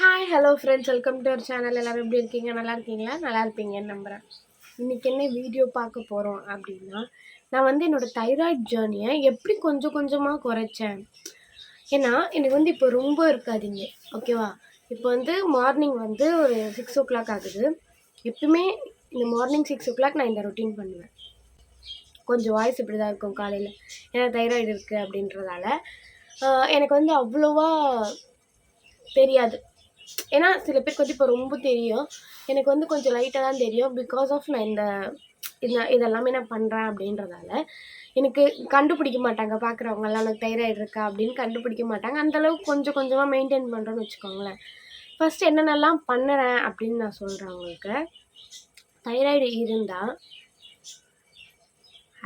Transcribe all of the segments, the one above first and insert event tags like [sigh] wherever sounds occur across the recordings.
Hi hello friends welcome to our channel எல்லோரும் எப்படி இருக்கீங்க? நல்லா இருக்கீங்களா? நல்லா இருப்பீங்கன்னு நம்புகிறேன் இன்றைக்கி என்ன வீடியோ பார்க்க போகிறோம் அப்படின்னா நான் வந்து என்னோடய தைராய்டு ஜேர்னியை எப்படி கொஞ்சம் கொஞ்சமாக குறைச்சேன். ஏன்னா எனக்கு வந்து இப்போ ரொம்ப இருக்காதிங்க. ஓகேவா இப்போ வந்து மார்னிங் வந்து ஒரு சிக்ஸ் ஓ கிளாக் ஆகுது. எப்பவுமே இந்த மார்னிங் சிக்ஸ் ஓ கிளாக் நான் இந்த ரொட்டீன் பண்ணுவேன். கொஞ்சம் வாய்ஸ் இப்படி தான் இருக்கும் காலையில். ஏன்னா தைராய்டு இருக்குது அப்படின்றதால. எனக்கு வந்து அவ்வளோவா தெரியாது. ஏன்னா சில பேருக்கு வந்து இப்போ ரொம்ப தெரியும். எனக்கு வந்து கொஞ்சம் லைட்டாக தான் தெரியும். பிகாஸ் ஆஃப் நான் இந்த இந்த இதெல்லாமே நான் பண்ணுறேன் அப்படின்றதால. எனக்கு கண்டுபிடிக்க மாட்டாங்க. பார்க்குறவங்கலாம் எனக்கு தைராய்டு இருக்கா அப்படின்னு கண்டுபிடிக்க மாட்டாங்க. அந்தளவுக்கு கொஞ்சம் கொஞ்சமாக மெயின்டைன் பண்ணுறோன்னு வச்சுக்கோங்களேன். ஃபஸ்ட்டு என்னென்னலாம் பண்ணுறேன் அப்படின்னு நான் சொல்கிறேன் உங்களுக்கு. தைராய்டு இருந்தால்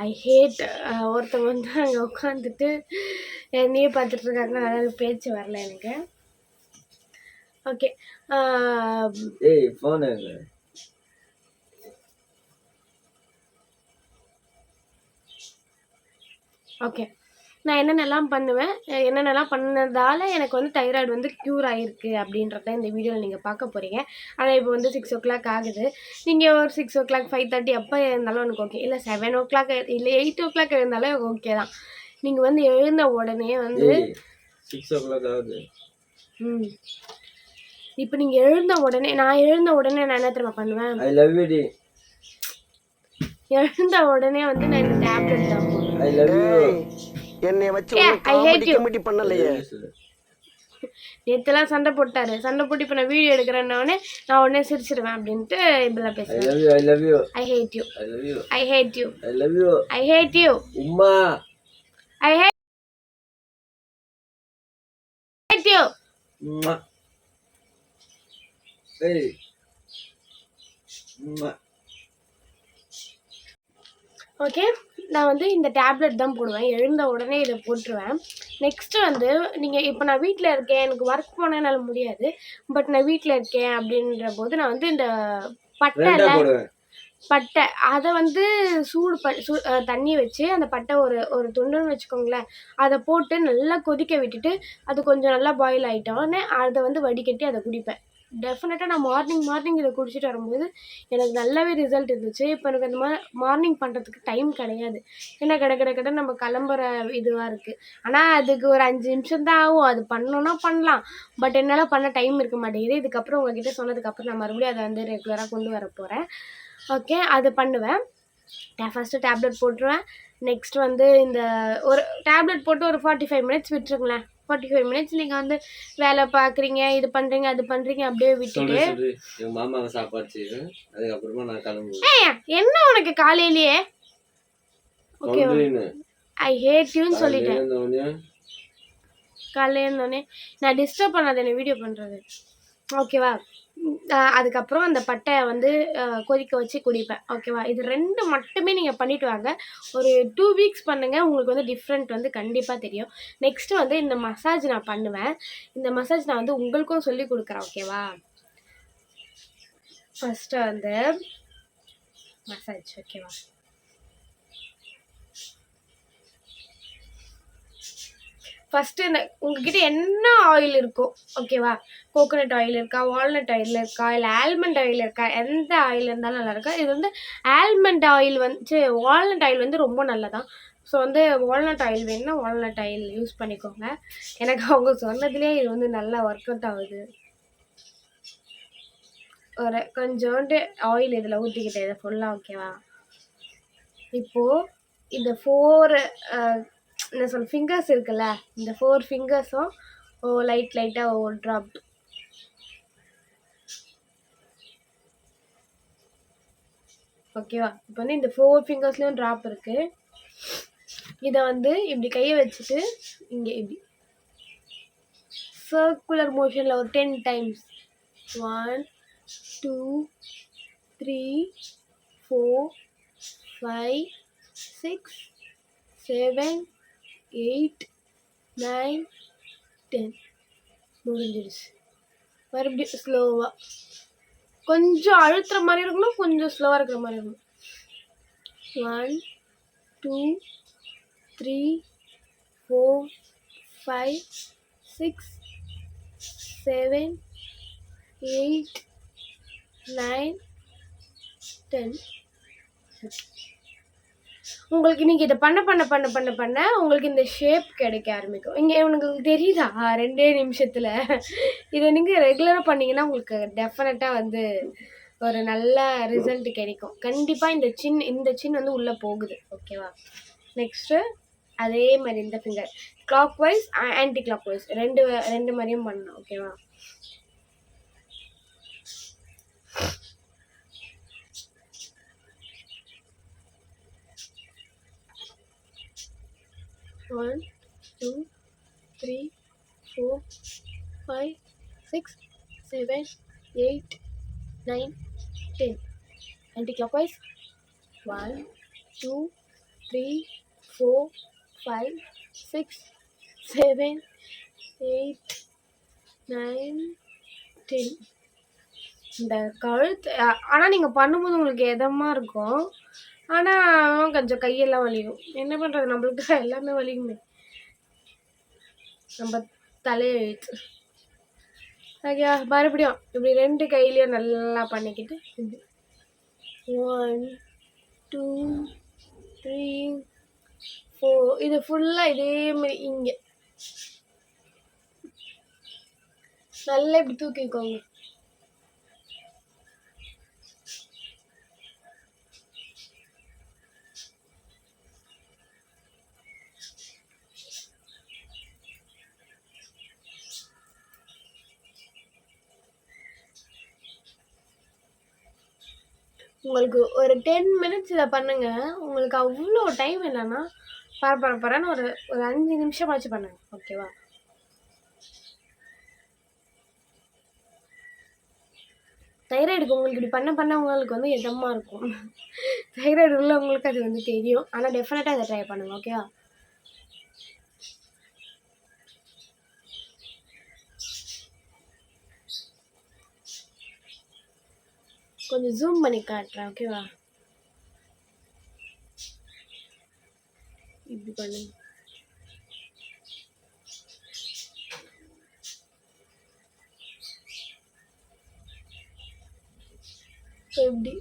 ஐ ஹேட் ஒருத்தவங்க வந்து அங்கே உட்காந்துட்டு என்னையே பார்த்துட்டு இருக்காங்க. அதாவது பேச்சு வரல எனக்கு. ஓகே ஏய் ஃபோன் ஓகே நான் என்னென்னலாம் பண்ணுவேன்? என்னென்னலாம் பண்ணதால எனக்கு வந்து தைராய்டு வந்து க்யூர் ஆகிருக்கு அப்படின்றத இந்த வீடியோவில் நீங்கள் பார்க்க போகிறீங்க ஆனால் இப்போ வந்து சிக்ஸ் ஓ கிளாக் ஆகுது. நீங்கள் ஒரு six o'clock five thirty எப்போ இருந்தாலும் எனக்கு ஓகே இல்லை செவன் ஓ கிளாக் இல்லை எயிட் ஓ கிளாக் இருந்தாலும் ஓகே தான். நீங்கள் வந்து எழுந்த உடனே வந்து சிக்ஸ் ஓ கிளாக் ஆகுது. ம். இப்போ நீங்கள் எழுந்த உடனே நான் எழுந்த உடனே நான் என்ன தெரியுமா பண்ணுவேன்? ஐ லவ் யூ டி எழுந்த உடனே வந்து நான் இந்த டேப்லெட் தான் ஐ லவ் யூ என்னைய வச்சு ஏய், ஒண்ணும் I hate காமெடி you. கமெடி பண்ணலையே? நேற்றுலாம் சண்டை போட்டாரு. சண்டை போட்டு இப்போ நான் வீடியோ எடுக்கிறேன்னொடனே நான் உடனே சிரிச்சிடுவேன் அப்படின்ட்டு இப்படிலாம் I you I love you I hate you I love you I hate you I love you I hate you உம்மா. ஐ ஹேட் யூ உம்மா. ஏய் ஓகே நான் வந்து இந்த டேப்லெட் தான் போடுவேன். எழுந்த உடனே இதை போட்டுருவேன். நெக்ஸ்ட்டு வந்து நீங்கள் இப்போ நான் வீட்டில் இருக்கேன். எனக்கு ஒர்க் போனால் என்னால் முடியாது. பட் நான் வீட்டில் இருக்கேன் அப்படின்ற போது நான் வந்து இந்த பட்டை பட்டை அதை வந்து சூடு ப சூ தண்ணி வச்சு அந்த பட்டை ஒரு ஒரு துண்டுன்னு வச்சுக்கோங்களேன். அதை போட்டு நல்லா கொதிக்க விட்டுட்டு அது கொஞ்சம் நல்லா பாயில் ஆகிட்டோன்னே அதை வந்து வடிகட்டி அதை குடிப்பேன். டெஃபினட்டாக நான் மார்னிங் மார்னிங் இதை குடிச்சிட்டு வரும்போது எனக்கு நல்லாவே ரிசல்ட் இருந்துச்சு. இப்போ எனக்கு அந்த மாதிரி மார்னிங் பண்ணுறதுக்கு டைம் கிடையாது. ஏன்னா கிட கிட கிட நம்ம கிளம்புற இதுவாக இருக்குது ஆனால் அதுக்கு ஒரு அஞ்சு நிமிஷம் தான் ஆகும். அது பண்ணோன்னா பண்ணலாம். பட் என்னால் பண்ண டைம் இருக்க மாட்டேங்குது. இதுக்கப்புறம் உங்ககிட்ட சொன்னதுக்கப்புறம் நான் மறுபடியும் அதை வந்து ரெகுலராக கொண்டு வர போகிறேன் ஓகே அது பண்ணுவேன். ஃபஸ்ட்டு டேப்லெட் போட்டுருவேன். நெக்ஸ்ட் வந்து இந்த ஒரு டேப்லெட் போட்டு ஒரு ஃபார்ட்டி ஃபைவ் மினிட்ஸ் விட்டுருங்களேன். ஃபார்ட்டி ஃபைவ் மினிட்ஸ் நீங்கள் வந்து வேலை பார்க்குறீங்க இது பண்ணுறீங்க அது பண்ணுறீங்க அப்படியே விட்டுட்டு மாமாவை சாப்பாடு செய்யுது அதுக்கப்புறமா நான் கிளம்புவேன். என்ன உனக்கு காலையிலேயே? ஓகே ஐ ஹேட் யூன்னு சொல்லிட்டேன். காலையில் நான் டிஸ்டர்ப் பண்ணாத என்ன வீடியோ பண்ணுறது ஓகேவா அதுக்கப்புறம் அந்த பட்டையை வந்து கொதிக்க வச்சு குடிப்பேன். ஓகேவா இது ரெண்டு மட்டுமே நீங்கள் பண்ணிட்டு வாங்க. ஒரு டூ வீக்ஸ் பண்ணுங்கள் உங்களுக்கு வந்து டிஃப்ரெண்ட் வந்து கண்டிப்பாக தெரியும். நெக்ஸ்ட்டு வந்து இந்த மசாஜ் நான் பண்ணுவேன். இந்த மசாஜ் நான் வந்து உங்களுக்கும் சொல்லி கொடுக்குறேன் ஓகேவா ஃபஸ்ட்டு வந்து மசாஜ் ஓகேவா ஃபஸ்ட்டு இந்த உங்ககிட்ட என்ன ஆயில் இருக்கோ ஓகேவா கோகோனட் ஆயில் இருக்கா வால்நட் ஆயில் இருக்கா இல்லை ஆல்மண்ட் ஆயில் இருக்கா எந்த ஆயில் இருந்தாலும் நல்லா இருக்கா? இது வந்து ஆல்மண்ட் ஆயில் வந்து வால்நட் ஆயில் வந்து ரொம்ப நல்லதான். ஸோ வந்து வால்நட் ஆயில் வேணும்னா வால்நட் ஆயில் யூஸ் பண்ணிக்கோங்க. எனக்கு அவங்க சொன்னதுலேயே இது வந்து நல்லா ஒர்க் அவுட் ஆகுது. ஒரு கொஞ்சோண்டு ஆயில் இதில் ஊற்றிக்கிட்டேன் இதை ஃபுல்லாக ஓகேவா இப்போது இந்த ஃபோர் என்ன சொல் ஃபிங்கர்ஸ் இருக்குல்ல இந்த ஃபோர் ஃபிங்கர்ஸும் ஓ லைட் லைட்டாக ஒவ்வொரு ட்ராப் ஓகேவா இப்போ வந்து இந்த ஃபோர் ஃபிங்கர்ஸ்லேயும் ட்ராப் இருக்குது இதை வந்து இப்படி கையை வச்சுட்டு இங்கே இப்படி சர்க்குலர் மோஷனில் ஒரு ten times one two three four five six seven eight nine ten முடிஞ்சிருச்சு மறுபடியும் ஸ்லோவாக கொஞ்சம் அழுத்துற மாதிரி இருக்கணும் கொஞ்சம் ஸ்லோவாக இருக்கிற மாதிரி இருக்கணும் one two three four five six seven eight nine ten உங்களுக்கு நீங்கள் இதை பண்ண பண்ண பண்ண பண்ண பண்ண உங்களுக்கு இந்த ஷேப் கிடைக்க ஆரம்பிக்கும். இங்கே உனக்கு தெரியுதா? ரெண்டே நிமிஷத்தில். இதை நீங்கள் ரெகுலராக பண்ணீங்கன்னா உங்களுக்கு டெஃபினட்டாக வந்து ஒரு நல்ல ரிசல்ட் கிடைக்கும். கண்டிப்பாக இந்த சின் இந்த சின் வந்து உள்ளே போகுது. ஓகேவா நெக்ஸ்ட்டு அதே மாதிரி இந்த finger clockwise anticlockwise ரெண்டு ரெண்டு மாதிரியும் பண்ணணும். ஓகேவா one two three four five six seven eight nine ten anticlockwise one two three four five six seven eight nine ten இந்த கழுத்து ஆனால் நீங்கள் பண்ணும்போது உங்களுக்கு எதமாக இருக்கும்? ஆனால் கொஞ்சம் கையெல்லாம் வலிக்கும். என்ன பண்ணுறது நம்மளுக்கு எல்லாமே வலிக்குமே. நம்ம தலையை எழுத்து ஓகே மறுபடியும் இப்படி ரெண்டு கையிலையும் நல்லா பண்ணிக்கிட்டு ஒன் டூ த்ரீ ஃபோர் இது ஃபுல்லாக இதே மாதிரி இங்கே. நல்லா இப்படி தூக்கிக்கோங்க. உங்களுக்கு ஒரு டென் மினிட்ஸ் இதை பண்ணுங்க. உங்களுக்கு அவ்வளோ டைம் இல்லைன்னா பர பர பரன்னு ஒரு ஒரு அஞ்சு நிமிஷமாச்சு பண்ணுங்க. ஓகேவா தைராய்டுக்கு உங்களுக்கு இப்படி பண்ண பண்ண உங்களுக்கு வந்து இதமாக இருக்கும். [laughs] தைராய்டு உள்ளவங்களுக்கு அது வந்து தெரியும். ஆனால் டெஃபினட்டாக இதை ட்ரை பண்ணுங்க ஓகேவா கொஞ்சம் ஜூம் பண்ணி காட்டுறேன் ஓகேவா இப்படி பண்ணுங்க எப்படி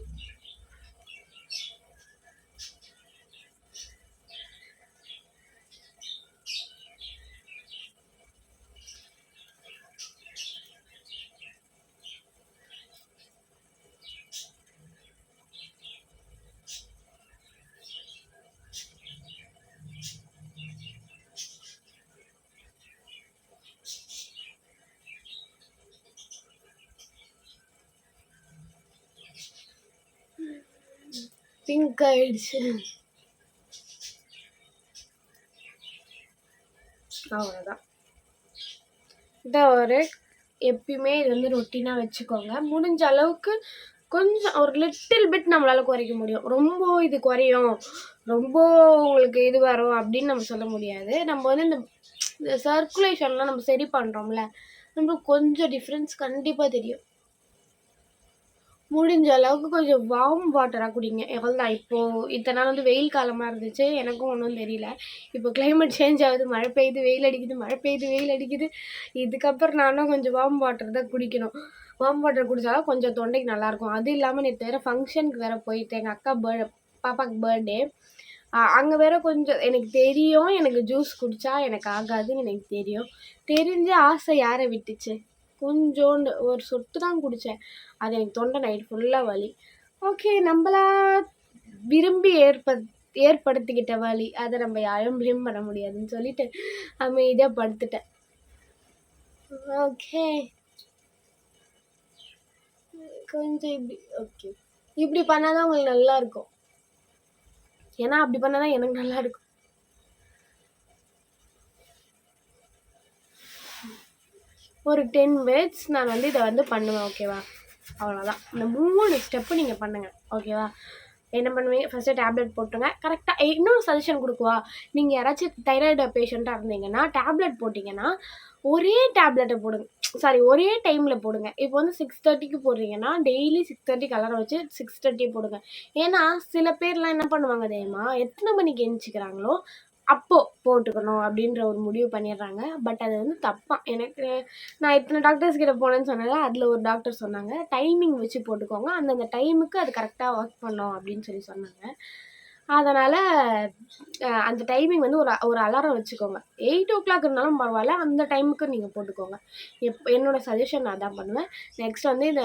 பிங்க் ஆயிடுச்சு அவ்வளோதான் இதை ஒரு எப்பயுமே இது வந்து ரொட்டீனாக வச்சுக்கோங்க. முடிஞ்ச அளவுக்கு கொஞ்சம் ஒரு லிட்டில் பிட் நம்மளால் குறைக்க முடியும். ரொம்ப இது குறையும். ரொம்ப உங்களுக்கு இது வரும் அப்படின்னு நம்ம சொல்ல முடியாது. நம்ம வந்து இந்த இந்த சர்க்குலேஷன்லாம் நம்ம சரி பண்ணுறோம்ல நம்மளுக்கு கொஞ்சம் டிஃப்ரென்ஸ் கண்டிப்பாக தெரியும். முடிஞ்ச அளவுக்கு கொஞ்சம் வார்ம் வாட்டராக குடிங்க. எவ்வளோதான் இப்போது இத்தனை நாள் வந்து வெயில் காலமாக இருந்துச்சு. எனக்கும் ஒன்றும் தெரியல. இப்போ கிளைமேட் சேஞ்ச் ஆகுது. மழை பெய்யுது வெயில் அடிக்குது மழை பெய்யுது வெயில் அடிக்குது. இதுக்கப்புறம் நானும் கொஞ்சம் வார்ம் வாட்டர் தான் குடிக்கணும். வார்ம் வாட்டர் குடித்தாலும் கொஞ்சம் தொண்டைக்கு நல்லாயிருக்கும் அது இல்லாமல் நேற்று வேறு ஃபங்க்ஷனுக்கு வேறு போயிட்டு எங்கள் அக்கா பர்த் பாப்பாக்கு பர்த்டே அங்கே வேற கொஞ்சம் எனக்கு தெரியும். எனக்கு ஜூஸ் குடித்தா எனக்கு ஆகாதுன்னு எனக்கு தெரியும். தெரிஞ்ச ஆசை யாரை விட்டுச்சு? கொஞ்சோண்டு ஒரு சொட்டு தான் குடித்தேன் அது எனக்கு தொண்டை நைட் ஃபுல்லாக வலி. ஓகே நம்மளா விரும்பி ஏற்ப ஏற்படுத்திக்கிட்ட வலி. அதை நம்ம யாரும் ப்ளேம் பண்ண முடியாதுன்னு சொல்லிட்டு அமைதியாக படுத்துட்டேன். ஓகே கொஞ்சம் இப்படி ஓகே இப்படி பண்ணால் தான் உங்களுக்கு நல்லா இருக்கும். ஏன்னா அப்படி பண்ணால் தான் எனக்கு நல்லாயிருக்கும் ஒரு டென் மினிட்ஸ் நான் வந்து இதை வந்து பண்ணுவேன் ஓகேவா அவ்வளோதான் இந்த மூணு ஸ்டெப்பு நீங்கள் பண்ணுங்கள் ஓகேவா என்ன பண்ணுவீங்க? ஃபஸ்ட்டு டேப்லெட் போட்டுருங்க. கரெக்டாக இன்னும் சஜஷன் கொடுக்குவா? நீங்கள் யாராச்சும் தைராய்டு பேஷண்ட்டாக இருந்தீங்கன்னா டேப்லெட் போட்டிங்கன்னா ஒரே டேப்லெட்டை போடுங்க. சாரி ஒரே டைமில் போடுங்க. இப்போ வந்து சிக்ஸ் தேர்ட்டிக்கு போடுறீங்கன்னா டெய்லி சிக்ஸ் தேர்ட்டிக்கு கலரை வச்சு சிக்ஸ் தேர்ட்டி போடுங்க. ஏன்னா சில பேர்லாம் என்ன பண்ணுவாங்க தெரியுமா? எத்தனை மணிக்கு எழுந்திரிக்கிறாங்களோ அப்போது போட்டுக்கணும் அப்படின்ற ஒரு முடிவு பண்ணிடுறாங்க. பட் அது வந்து தப்பாக எனக்கு நான் இத்தனை டாக்டர்ஸ் கிட்ட போனேன்னு சொன்னேன்ல அதில் ஒரு டாக்டர் சொன்னாங்க டைமிங் வச்சு போட்டுக்கோங்க. அந்தந்த டைமுக்கு அது கரெக்டாக ஒர்க் பண்ணும் அப்படின்னு சொல்லி சொன்னாங்க. அதனால் அந்த டைமிங் வந்து ஒரு ஒரு அலாரம் வச்சுக்கோங்க. எயிட் ஓ கிளாக் இருந்தாலும் பரவாயில்ல அந்த டைமுக்கு நீங்கள் போட்டுக்கோங்க. எப் என்னோட சஜஷன் நான் தான் பண்ணுவேன். நெக்ஸ்ட் வந்து இந்த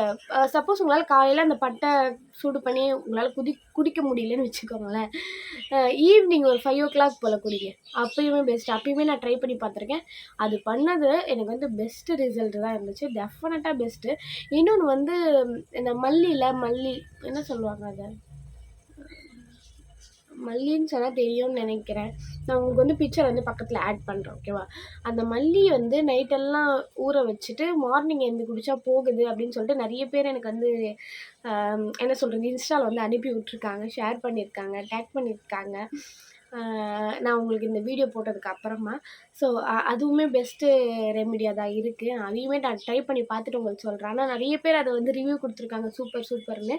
சப்போஸ் உங்களால் காலையில் அந்த பட்டை சூடு பண்ணி உங்களால் குதி குடிக்க முடியலன்னு வச்சுக்கோங்களேன். ஈவினிங் ஒரு ஃபைவ் ஓ கிளாக் போல் குடிங்க. அப்பயுமே பெஸ்ட் அப்பயுமே நான் ட்ரை பண்ணி பார்த்துருக்கேன். அது பண்ணது எனக்கு வந்து பெஸ்ட்டு ரிசல்ட் தான் இருந்துச்சு. டெஃபினட்டாக பெஸ்ட்டு இன்னொன்று வந்து இந்த மல்லியில் மல்லி என்ன சொல்லுவாங்க அதை? மல்லின்னு சொன்னால் தெரியும்னு நினைக்கிறேன். நான் உங்களுக்கு வந்து பிக்சர் வந்து பக்கத்தில் ஆட் பண்ணுறேன் ஓகேவா அந்த மல்லி வந்து நைட்டெல்லாம் ஊற வச்சுட்டு மார்னிங் எழுந்து குடித்தா போகுது அப்படின்னு சொல்லிட்டு நிறைய பேர் எனக்கு வந்து என்ன சொல்கிறது இன்ஸ்டாவில் வந்து அனுப்பி விட்ருக்காங்க ஷேர் பண்ணியிருக்காங்க டேக் பண்ணியிருக்காங்க. நான் உங்களுக்கு இந்த வீடியோ போட்டதுக்கு அப்புறமா. ஸோ அதுவுமே பெஸ்ட்டு ரெமிடியாக தான் இருக்குது அதையுமே நான் ட்ரை பண்ணி பார்த்துட்டு உங்களுக்கு சொல்கிறேன் ஆனால் நிறைய பேர் அதை வந்து ரிவ்யூ கொடுத்துருக்காங்க. சூப்பர் சூப்பர்னு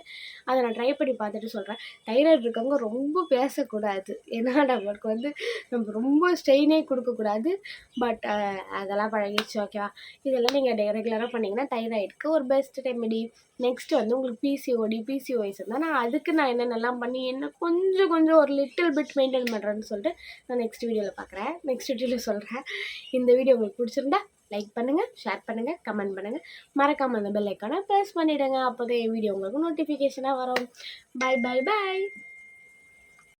அதை நான் ட்ரை பண்ணி பார்த்துட்டு சொல்கிறேன் டைராய்டு இருக்கவங்க ரொம்ப பேசக்கூடாது. ஏன்னா நம்மளுக்கு வந்து நம்ம ரொம்ப ஸ்ட்ரெயினே கொடுக்கக்கூடாது. பட் அதெல்லாம் பழகிடுச்சு ஓகேவா இதெல்லாம் நீங்கள் ரெகுலராக பண்ணிங்கன்னா தைராய்டுக்கு ஒரு பெஸ்ட் ரெமெடி நெக்ஸ்ட் வந்து உங்களுக்கு பிசிஓடி பிசிஓஎஸ் இருந்தால் நான் அதுக்கு நான் என்னென்னலாம் பண்ணி என்ன கொஞ்சம் கொஞ்சம் ஒரு லிட்டில் பிட் மெயின்டைன் பண்ணுறேன்னு சொல்லிட்டு நான் நெக்ஸ்ட் வீடியோவில் பார்க்குறேன் நெக்ஸ்ட் வீடியோவில் சொல்கிறேன் இந்த வீடியோ உங்களுக்கு பிடிச்சிருந்தா லைக் பண்ணுங்கள் ஷேர் பண்ணுங்கள் கமெண்ட் பண்ணுங்கள் மறக்காமல் அந்த பெல் ஐக்கானை ப்ரெஸ் பண்ணிவிடுங்க அப்போ தான் என் வீடியோ உங்களுக்கு நோட்டிஃபிகேஷனாக வரும். By bye bye